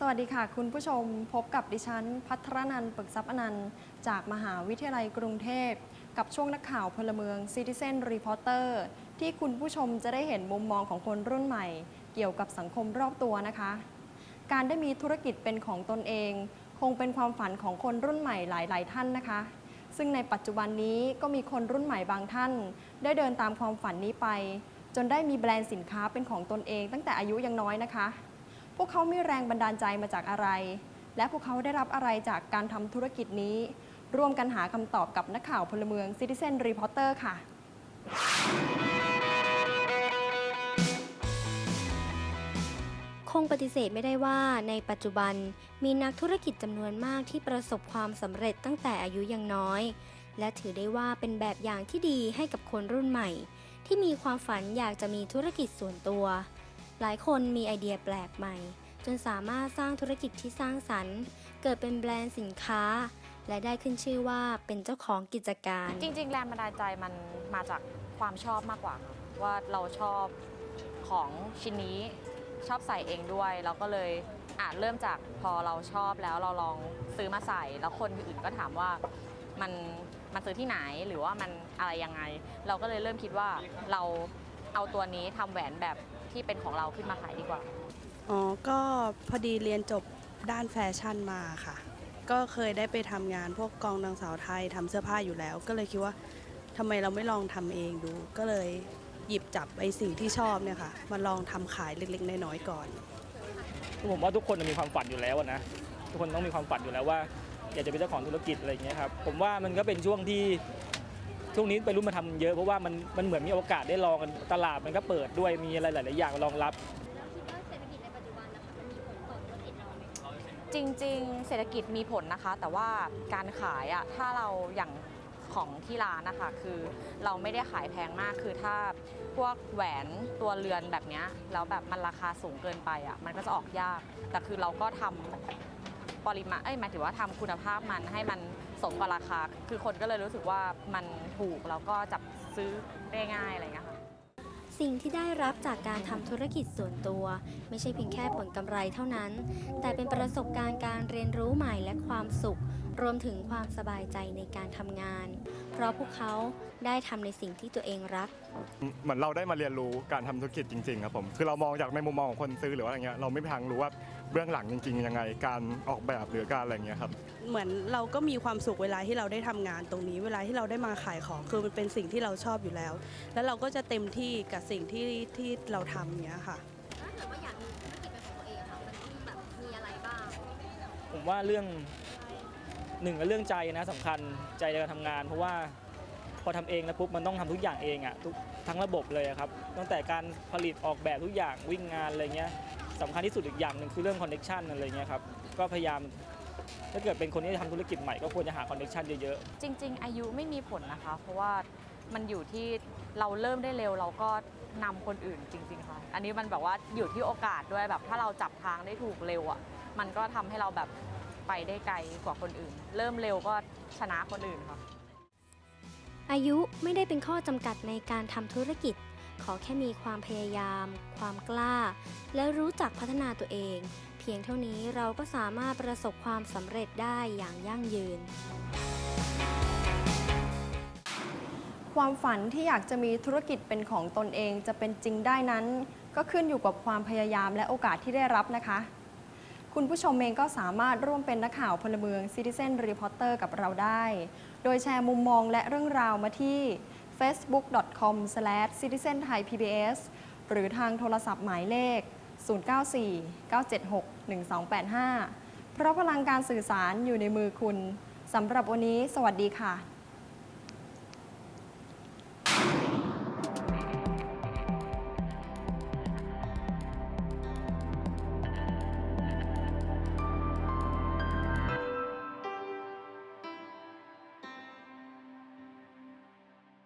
สวัสดีค่ะ คุณผู้ชมพบกับดิฉัน พัทรนันท์ปึกทรัพย์อนันต์จากมหาวิทยาลัยกรุงเทพ กับช่วงนักข่าวพลเมือง Citizen Reporter ที่คุณผู้ชมจะได้เห็นมุมมองของคนรุ่นใหม่ เกี่ยวกับสังคมรอบตัวนะคะ การได้มีธุรกิจเป็นของตนเอง คงเป็นความฝันของคนรุ่นใหม่หลาย ๆ ท่านนะคะ ซึ่งในปัจจุบันนี้ก็มีคนรุ่นใหม่บางท่าน ได้เดินตามความฝันนี้ไป จนได้มีแบรนด์สินค้าเป็นของตนเอง ตั้งแต่อายุยังน้อยนะคะ พวกเขามีแรงบันดาลใจมาจากอะไร และพวกเขาได้รับอะไรจากการทำธุรกิจนี้ ร่วมกันหาคำตอบกับนักข่าวพลเมือง Citizen Reporter ค่ะ คงปฏิเสธไม่ได้ว่าในปัจจุบันมีนักธุรกิจจำนวนมากที่ประสบความสำเร็จตั้งแต่อายุยังน้อย และถือได้ว่าเป็นแบบอย่างที่ดีให้กับคนรุ่นใหม่ ที่มีความฝันอยากจะมีธุรกิจส่วนตัว หลายคนมีไอเดียแปลกใหม่ จนสามารถสร้างธุรกิจที่สร้างสรรค์ เกิดเป็นแบรนด์สินค้า และได้ขึ้นชื่อว่าเป็นเจ้าของกิจการ จริงๆ แรงบันดาลใจมันมาจากความชอบมากกว่าค่ะว่าเราชอบของชิ้นนี้ชอบใส่เองด้วยเราก็เลยอาจเริ่มจากพอเราชอบแล้วเราลองซื้อมาใส่ แล้วคนอื่นก็ถามว่ามันมันซื้อที่ไหนหรือว่ามันอะไรยังไง เราก็เลยเริ่มคิดว่าเรา เอาตัวนี้ทำแหวนแบบที่เป็นของเราขึ้นมาขายดีกว่า อ๋อ ก็พอดีเรียนจบด้านแฟชั่นมาค่ะ ก็เคยได้ไปทำงานพวกกองนางสาวไทยทำเสื้อผ้าอยู่แล้ว ก็เลยคิดว่าทำไมเราไม่ลองทำเองดู ก็เลยหยิบจับไอ้สิ่งที่ชอบเนี่ยค่ะ มาลองทำขายเล็กๆน้อยๆก่อน ผมว่าทุกคนมีความฝันอยู่แล้วอะนะทุกคนต้องมีความฝันอยู่แล้วว่า อยากจะเป็นเจ้าของธุรกิจอะไรอย่างเงี้ยครับผมว่ามันก็เป็นช่วงที่ ช่วงนี้ไปรุ่นมาทำเยอะเพราะว่ามันมันเหมือนมีโอกาสได้ลองกันตลาดมันก็เปิดด้วยมีอะไรหลาย ๆ อย่างรองรับจริง ๆ เศรษฐกิจมีผลนะคะ แต่ว่าการขายอะถ้าเราอย่างของที่ร้านนะคะคือเราไม่ได้ขายแพงมากคือถ้าพวกแหวนตัวเรือนแบบเนี้ยแล้วแบบมันราคาสูงเกินไปอะมันก็จะออกยาก แต่คือเราก็ทำปริมาณเอ้ยหมายถึงว่าทำคุณภาพมันให้มัน สมกับราคา คือคนก็เลยรู้สึกว่ามันถูกแล้วก็จับซื้อได้ง่ายอะไรเงี้ยค่ะ สิ่งที่ได้รับจากการทำธุรกิจส่วนตัว ไม่ใช่เพียงแค่ผลกำไรเท่านั้น แต่เป็นประสบการณ์การเรียนรู้ใหม่และความสุข รวมถึงความสบายใจในการทำงาน เพราะพวกเขาได้ทำในสิ่งที่ตัวเองรัก เหมือนเราได้มาเรียนรู้การทำธุรกิจจริงๆครับผม คือเรามองจากในมุมมองของคนซื้อหรือว่าอะไรเงี้ย เราไม่มีทางรู้ว่าเบื้องหลังจริงๆยังไง การออกแบบหรือการอะไรเงี้ยครับ เหมือนเราก็มีความสุขเวลาที่เราได้ทำงานตรงนี้ เวลาที่เราได้มาขายของคือมันเป็นสิ่งที่เราชอบอยู่แล้ว แล้วเราก็จะเต็มที่กับสิ่งที่ที่เราทำเนี้ยค่ะ ถ้าเกิดว่าอยากมีธุรกิจเป็นของตัวเองค่ะ มันต้องแบบมีอะไรบ้าง ผมว่าเรื่อง หนึ่งก็เรื่องใจนะสำคัญใจในการทำงาน เพราะว่าพอทำเองแล้วปุ๊บมันต้องทำทุกอย่างเองอะทุกทั้งระบบเลยอะครับตั้งแต่การผลิตออกแบบทุกอย่างวิ่งงานอะไรเงี้ยสำคัญที่สุดอีกอย่างหนึ่งคือเรื่องคอนเน็ชันอะไรเงี้ยครับก็พยายามถ้าเกิดเป็นคนที่ทำธุรกิจใหม่ก็ควรจะหาคอนเน็ชันเยอะๆจริง ๆ อายุไม่มีผลนะคะ เพราะว่ามันอยู่ที่เราเริ่มได้เร็วเราก็นำคนอื่นจริง ๆ ค่ะ อันนี้มันแบบว่าอยู่ที่โอกาสด้วยแบบถ้าเราจับทางได้ถูกเร็วอะมันก็ทำให้เราแบบ ไปได้ไกลกว่าคนอื่น เริ่มเร็วก็ชนะคนอื่นค่ะ อายุไม่ได้เป็นข้อจำกัดในการทำธุรกิจ ขอแค่มีความพยายาม ความกล้า และรู้จักพัฒนาตัวเอง เพียงเท่านี้เราก็สามารถประสบความสำเร็จได้อย่างยั่งยืน ความฝันที่อยากจะมีธุรกิจเป็นของตนเองจะเป็นจริงได้นั้น ก็ขึ้นอยู่กับความพยายามและโอกาสที่ได้รับนะคะ คุณผู้ชมเองก็สามารถร่วมเป็นนักข่าวพลเมือง Citizen Reporter กับเราได้ โดยแชร์มุมมองและเรื่องราวมาที่ facebook.com/citizenthaipbs หรือทางโทรศัพท์หมายเลข 094-976-1285 เพราะพลังการสื่อสารอยู่ในมือคุณ สำหรับวันนี้ สวัสดีค่ะ